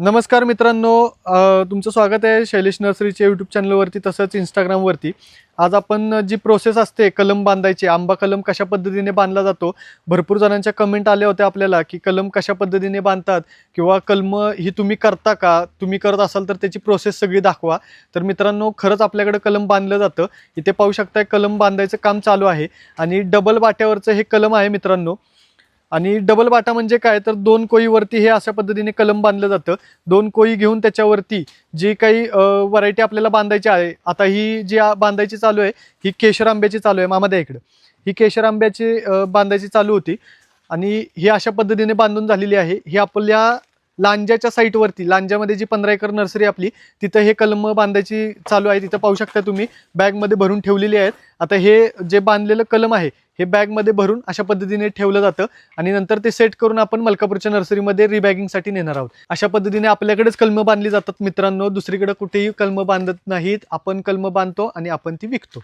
नमस्कार मित्रांनो तुमचं स्वागत आहे शैलेश नर्सरीच्या यूट्यूब चॅनलवरती तसंच इंस्टाग्रामवरती आज आपण जी प्रोसेस असते कलम बांधायची आंबा कलम कशा पद्धतीने बांधला जातो भरपूर जणांच्या कमेंट आल्या होत्या आपल्याला की कलम कशा पद्धतीने बांधतात किंवा कलम ही तुम्ही करता का? तुम्ही करत असाल तर त्याची प्रोसेस सगळी दाखवा. तर मित्रांनो खरंच आपल्याकडे कलम बांधलं जातं. इथे पाहू शकताय कलम बांधायचं काम चालू आहे आणि डबल बाट्यावरचं हे कलम आहे मित्रांनो. आणि डबल बाटा म्हणजे काय? तर दोन कोळीवरती हे अशा पद्धतीने कलम बांधलं जातं. दोन कोळी घेऊन त्याच्यावरती जी काही व्हरायटी आपल्याला बांधायची आहे आता ही जी बांधायची चालू आहे ही केशर आंब्याची चालू आहे मामाद्या इकडं. ही केशर आंब्याची बांधायची चालू होती. आणि ही अशा पद्धतीने बांधून झालेली आहे. ही आपल्या लांजाच्या साईटवरती लांजामध्ये जी पंधरा एकर नर्सरी आपली तिथं हे कलम बांधायची चालू आहे तिथं पाहू शकता तुम्ही. बॅगमध्ये भरून ठेवलेली आहेत. आता हे जे बांधलेलं कलम आहे हे बॅगमध्ये भरून अशा पद्धतीने ठेवलं जातं आणि नंतर ते सेट करून आपण मलकापूरच्या नर्सरीमध्ये रिबॅगिंगसाठी नेणार आहोत. अशा पद्धतीने आपल्याकडेच कलमं बांधली जातात मित्रांनो. दुसरीकडे कुठेही कलमं बांधत नाहीत. आपण कलमं बांधतो आणि आपण ती विकतो.